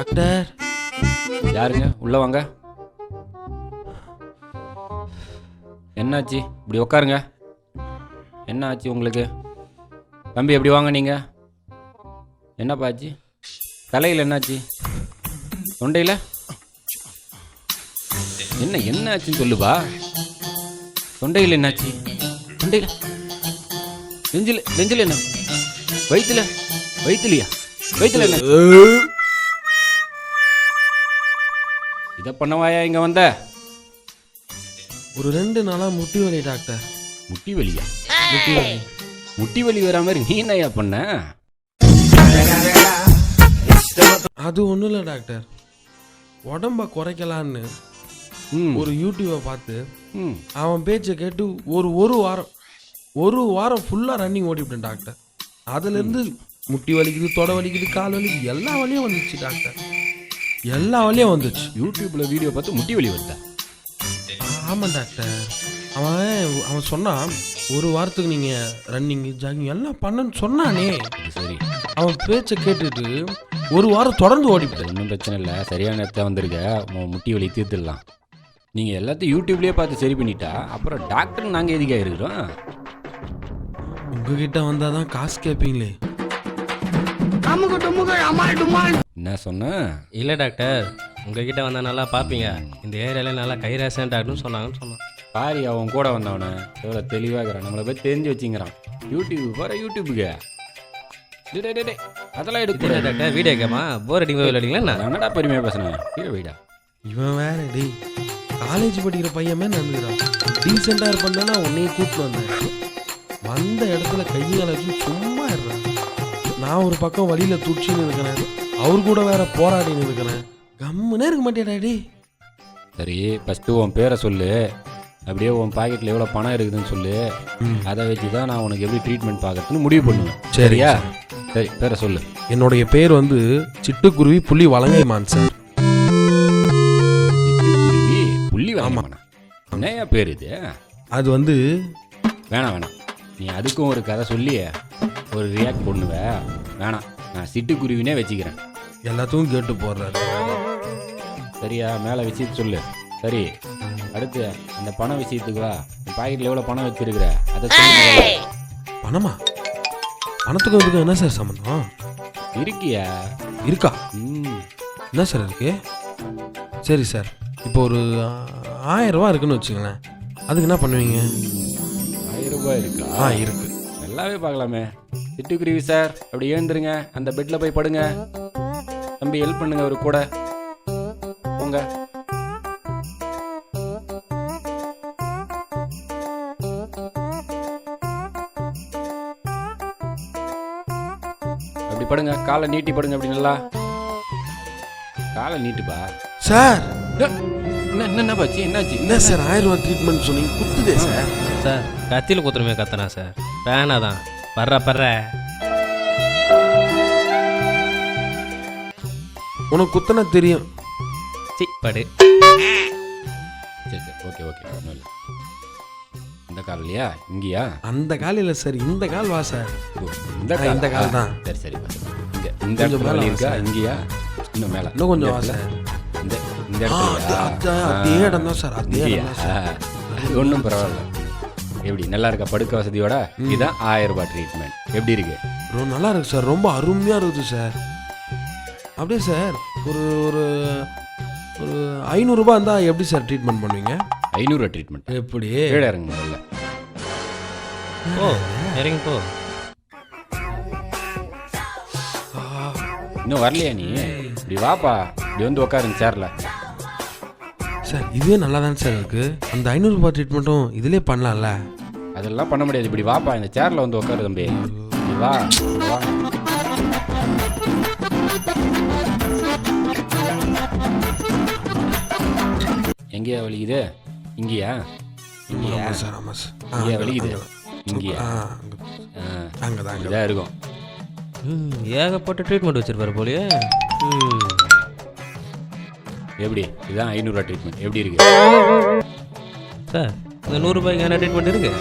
Doctor. யாருங்க? உள்ளே வாங்க. என்னாச்சு? இப்படி உக்காருங்க. என்ன ஆச்சு உங்களுக்கு? தம்பி எப்படி வாங்க நீங்கள் என்னப்பா ஆச்சு? தலையில் என்னாச்சு? தொண்டையில்? என்ன என்ன ஆச்சுன்னு சொல்லுப்பா. தொண்டையில் என்னாச்சு? தொண்டையில்? நெஞ்சில் நெஞ்சில் என்ன? வயிற்றுல வயிற்றுலையா வயிற்றுல என்ன? இதை பண்ணவாயா இங்கே வந்த? ஒரு ரெண்டு நாளா முட்டி வலி டாக்டர். முட்டி வலியா? முட்டி வலி. முட்டி வலி வரா மாதிரி நீ என்னய்யா பண்ண? அது ஒன்றும் இல்லை டாக்டர். உடம்ப குறைக்கலான்னு ம். ஒரு யூடியூப்பை பார்த்து ம். அவன் பேச்சை கேட்டு ஒரு ஒரு வாரம் ஒரு வாரம் ஃபுல்லாக ரன்னிங் ஓடிவிட்டேன் டாக்டர். அதுலேருந்து முட்டி வலிக்குது தொடை வலிக்குது கால் வலிக்குது எல்லா வலியும் வந்துச்சு டாக்டர். எல்லா வலியும் வந்துச்சு. யூடியூப்ல வீடியோ பார்த்து முட்டி வலி வருதா ஆமாம் டாக்டர் அவன் அவன் சொன்னான் ஒரு வாரத்துக்கு நீங்கள் ரன்னிங் ஜாகிங் எல்லாம் பண்ணன்னு சொன்னானே. சரி. அவன் பேச்சை கேட்டுட்டு ஒரு வாரம் தொடர்ந்து ஓடிவிட்டேன். ஒன்றும் பிரச்சனை இல்லை. சரியான நேரத்தில் வந்திருக்க. உன் முட்டி வலி தீர்த்துடலாம். நீங்கள் எல்லாத்தையும் யூடியூப்லேயே பார்த்து சரி பண்ணிட்டா அப்புறம் டாக்டர் நாங்கள் எதுக்கா இருக்கிறோம்? உங்ககிட்ட வந்தால் தான் காசு கேட்பீங்களே என்ன சொன்ன? இல்லை டாக்டர் உங்ககிட்ட வந்தால் நல்லா பார்ப்பீங்க இந்த ஏரியாவில் நல்லா கைராசன் டாக்டர்னு சொன்னாங்கன்னு சொன்னான் பாரி அவன் கூட வந்தவனை எவ்வளோ தெளிவாக இருக்கிறான். நம்மளை போய் தெரிஞ்சு வச்சுங்கிறான். யூடியூப் வர யூடியூபுக்கு டேய், டேய், டேய், டேய். அதெல்லாம் இல்லை எடுக்க டாக்டர் வீடியோ கேமா போர் அடிங்க விளையாடிங்களா என்ன? என்னடா பெருமையாக பேசுனேன் கீழே வைடா இவன் வேற டேய் காலேஜ் படிக்கிற பையமே நடந்துக்கிறான். டீசெண்டாக இருப்பான்னா உன்னைய கூப்பிட்டு வந்தேன். வந்த இடத்துல கையால வச்சு சும்மா இருறேன் நான் ஒரு பக்கம் வழியில துடிச்சின்னு இருக்கிறேன். அவர் கூட வேற போராடின்னு இருக்கிறேன் கம்முனே இருக்க மாட்டேடா டேய் சரி ஃபஸ்ட்டு உன் பேரை சொல்லு. அப்படியே உன் பாக்கெட்டில் எவ்வளோ பணம் இருக்குதுன்னு சொல்லு. அதை வச்சு தான் நான் உனக்கு எப்படி ட்ரீட்மெண்ட் பார்க்கறதுன்னு முடிவு பண்ணுவேன். சரியா? சரி பேரை சொல்லு. என்னுடைய பேர் வந்து சிட்டுக்குருவி புலி வலங்கைமான் சார். சிட்டுக்குருவி, புள்ளி ஆமா. வேணாம் என்னையா பேர் இது? அது வந்து வேணாம் வேணாம். நீ அதுக்கும் ஒரு கதை சொல்லி ஒரு ரியாக்ட் பண்ணுவ. வேணாம். நான் சிட்டுக்குருவினே வச்சுக்கிறேன். எல்லாத்துக்கும் கேட்டு போடுறாரு. சரியா மேலே விஷயத்தை சொல்லு. சரி அடுத்து அந்த பணம் விஷயத்துக்கு வா. பாக்கெட்டில் எவ்வளோ பணம் வச்சிருக்கிற? அதை சொல்லு. பணமா? பணத்துக்கும் இதுக்கும் என்ன சார் சம்மந்தம் இருக்கியா? இருக்கா? ம். என்ன சார் இருக்கு? சரி சார் இப்போ ஒரு ஆயிரம் ரூபா இருக்குன்னு வச்சுங்களேன் அதுக்கு என்ன பண்ணுவீங்க? ஆயிரம் ரூபாய் இருக்கா? ஆ இருக்கு. நல்லாவே பார்க்கலாமே. சிட்டுக்குருவி சார் அப்படி எழுந்துருங்க. அந்த பெட்டில் போய் படுங்க. தம்பி ஹெல்ப் பண்ணுங்க ஒரு கூட. போங்க. அப்படி படுங்க. காலை நீட்டி படுங்க அப்படி நல்லா. காலை நீட்டுப்பா. சார்! என்ன என்ன என்ன பாச்சு என்னாச்சு? என்ன சார் ஆயிரம் ரூபா ட்ரீட்மெண்ட் சொன்னீங்க? குத்துதே சார். சார் கத்தியில் குத்துறமே கத்தனா சார். பேனா தான். பர்ற பர்ற. உனக்கு குத்தனா தெரியும். சி படு. சரி சரி ஓகே ஓகே ஒன்றும் இல்லை. இந்த கால் இல்லையா? இங்கேயா? அந்த கால் இல்லை சார் இந்த கால் வா சார். ஓ, இந்த ஆ, கால் இந்த கால். தான். சரி சரி பா. இங்க இந்த கொஞ்சம் இடத்துல மேல வலி வா இருக்கா? சார். இங்கேயா? இன்னும் மேல. இன்னும் கொஞ்சம் இந்த வா இடத்துல? இந்த இந்த ஆ, இடத்துலயா அது- இடம் தான் சார் அதே இங்கேயா இடம் தான் சார். ஒன்றும் பரவாயில்ல. எப்படி நல்லா இருக்கா படுக்க வசதியோட? இதான் ஆயிரம் ரூபாய் ட்ரீட்மெண்ட் எப்படி இருக்கு? ரொம்ப நல்லா இருக்கு சார் ரொம்ப அருமையா இருக்குது சார். அப்படியே சார் ஒரு ஒரு ஒரு ஐநூறுரூபா இருந்தால் எப்படி சார் ட்ரீட்மெண்ட் பண்ணுவீங்க? ஐநூறுரூவா ட்ரீட்மெண்ட் எப்படி? கீழே இறங்க முதல்ல போ இறங்கி போ. இன்னும் வரலையா நீ? இப்படி வாப்பா இப்படி வந்து உட்காருங்க சேர்ல. சார் இதுவே நல்லா தான் சார் இருக்கு? அந்த ஐநூறுரூபா ட்ரீட்மெண்ட்டும் இதிலே பண்ணலாம்ல? அதெல்லாம் பண்ண முடியாது. இப்படி வாப்பா இந்த சேர்ல வந்து உட்காரு தம்பி. இப்படி வா. எங்கேயா வலிக்குது? இங்கேயா? இங்கேயா? சார் ஆமாம் சார். இங்கேயா வலிக்குது? இங்கேயா? அங்கே. தான் இதாக இருக்கும். ம், ஏகப்பட்ட ட்ரீட்மெண்ட் வச்சிருப்பாரு போலியே. ம். எப்படி? இதுதான் ஐநூறுரூவா ட்ரீட்மெண்ட் எப்படி இருக்கு? சார் இந்த நூறுரூபாய்க்கு என்ன ட்ரீட்மெண்ட் இருக்கு?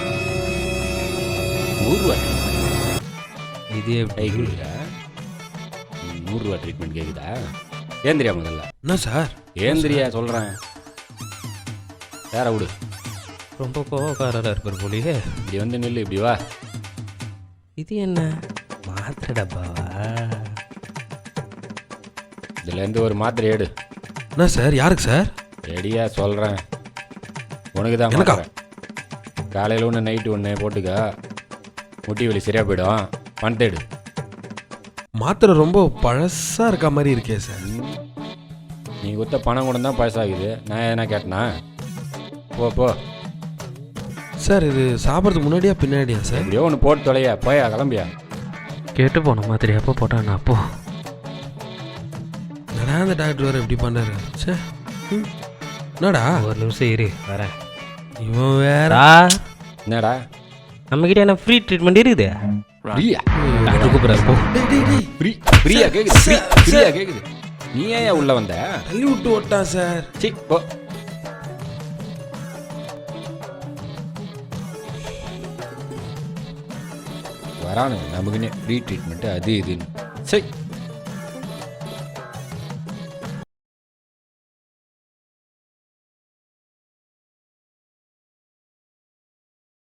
நூறுரூவா இது எப்படி? நூறுரூவா ட்ரீட்மெண்ட் கேட்குதா ஏந்திரியா முதல்ல? என்ன சார்? ஏந்திரியா சொல்கிறேன் வேற விடு ரொம்ப கோவக்காரராக இருப்பார் போலியே. இப்படி வந்து நில்லு இப்படி வா. இது என்ன? மாத்திரை டப்பாவா? இதுலேருந்து ஒரு மாத்திரை எடு. என்ன சார்? யாருக்கு சார்? ரெடியா சொல்கிறேன் உனக்கு தான் எனக்கா? மாத்திரை. காலையில் ஒன்று நைட்டு ஒன்று போட்டுக்க. முட்டி வலி சரியாக போயிடும். பணத்தை எடு. மாத்திரை ரொம்ப பழசா இருக்க மாதிரி இருக்கே சார். நீ கொடுத்த பணம் கூட தான் பழசாகுது. நான் எதனா கேட்டனா? போ போ. சார் இது சாப்பிட்றதுக்கு முன்னாடியா பின்னாடியா சார்? எப்படியோ ஒன்று போட்டு தொலையா போயா கிளம்பியா? கேட்டு போன மாத்திரை எப்போ போட்டான் அப்போ என்னடா அந்த டாக்டர் வேறு எப்படி பண்ணாரு சே. என்னடா? ஒரு நிமிஷம் இரு வரேன். இவன் வேற. என்னடா? நம்மக்கிட்ட என்ன ஃப்ரீ ட்ரீட்மெண்ட் இருக்குது? ஃப்ரீயா டாக்டர் கூப்பிட்றாரு போ. ஃப்ரீ ஃப்ரீயா கேக்குது ஃப்ரீ ஃப்ரீயா கேக்குது. நீ ஏன் உள்ள வந்த? தள்ளி விட்டு ஓட்டான் சார். சி போ. வரானு நமக்குன்னே ஃப்ரீ ட்ரீட்மெண்ட்டு அது இதுன்னு சரி.